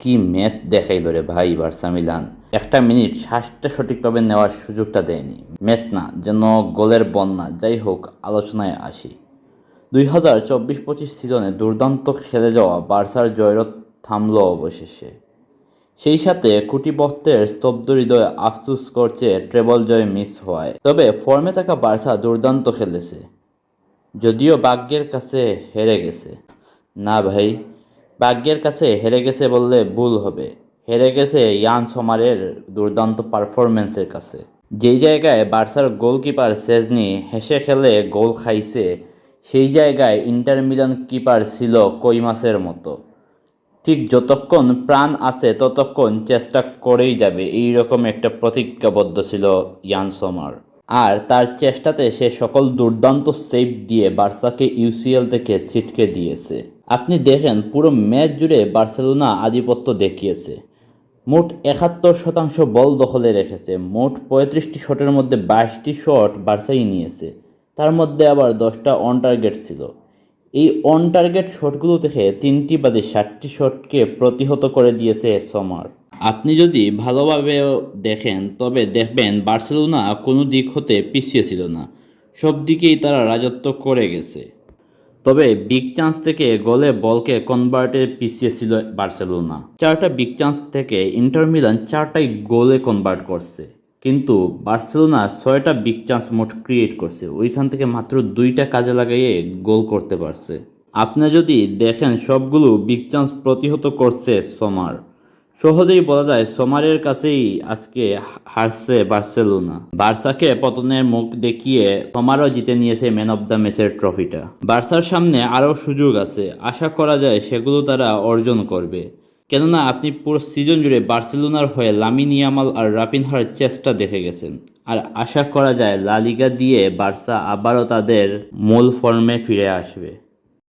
কি ম্যাচ দেখাইল রে ভাই বার্সা মিলান একটা মিনিট শ্বাসটা সঠিকভাবে নেওয়ার সুযোগটা দেয়নি। ম্যাচ না, যেন গোলের বন্যা। যাই হোক, আলোচনায় আসি। দুই হাজার চব্বিশ পঁচিশ সিজনে দুর্দান্ত খেলে যাওয়া বার্সার জয়রথ থামল অবশেষে। সেই সাথে কুটিপত্তের স্তব্ধ হৃদয়ে আফসুস করছে ট্রেবল জয় মিস হওয়ায়। তবে ফর্মে থাকা বার্সা দুর্দান্ত খেলেছে, যদিও ভাগ্যের কাছে হেরে গেছে। না ভাই ভাগ্যের কাছে হেরে গেছে বললে ভুল হবে। হেরে গেছে ইয়ান সমারের দুর্দান্ত পারফরমেন্সের কাছে। যেই জায়গায় বার্সার গোলকিপার সেজনি হেসে খেলে গোল খাইছে, সেই জায়গায় ইন্টার মিলান কিপার ছিল কই মাছের মতো। ঠিক যতক্ষণ প্রাণ আছে ততক্ষণ চেষ্টা করেই যাবে এই রকম একটা প্রতিজ্ঞাবদ্ধ ছিল ইয়ান সোমার। আর তার চেষ্টাতে সে সকল দুর্দান্ত সেভ দিয়ে বার্সাকে ইউসিএল থেকে ছিটকে দিয়েছে। আপনি দেখেন পুরো ম্যাচ জুড়ে বার্সেলোনা আধিপত্য দেখিয়েছে। মোট একাত্তর শতাংশ বল দখলে রেখেছে। মোট পঁয়ত্রিশটি শটের মধ্যে বাইশটি শট বার্সাই নিয়েছে। তার মধ্যে আবার দশটা অন টার্গেট ছিল। এই অন টার্গেট শটগুলো থেকে তিনটি বাদে ষাটটি শটকে প্রতিহত করে দিয়েছে সমার। আপনি যদি ভালোভাবে দেখেন, তবে দেখবেন বার্সেলোনা কোনো দিক হতে পিছিয়ে ছিল না। সব দিকেই তারা রাজত্ব করে গেছে। তবে বিগ চান্স থেকে গোলে বলকে কনভার্টে পিছিয়ে ছিল বার্সেলোনা। চারটা বিগ চান্স থেকে ইন্টার মিলান চারটাই গোলে কনভার্ট করছে। কিন্তু বার্সেলোনা ছয়টা বিগ চান্স মোট ক্রিয়েট করছে। ওইখান থেকে মাত্র দুইটা কাজে লাগাইয়ে গোল করতে পারছে। আপনি যদি দেখেন সবগুলো বিগ চান্স প্রতিহত করছে সোমার। সহজেই বলা যায় সোমারের কাছেই আজকে হারছে বার্সেলোনা। বার্সাকে পতনের মুখ দেখিয়ে সোমারও জিতে নিয়েছে ম্যান অফ দ্য ম্যাচের ট্রফিটা বার্সার সামনে আরও সুযোগ আছে। আশা করা যায় সেগুলো তারা অর্জন করবে। কেননা আপনি পুরো সিজন জুড়ে বার্সেলোনার হয়ে লামিন ইয়ামাল আর রাপিনহার চেষ্টা দেখে গেছেন। আর আশা করা যায় লালিগা দিয়ে বার্সা আবারও তাদের মূল ফর্মে ফিরে আসবে।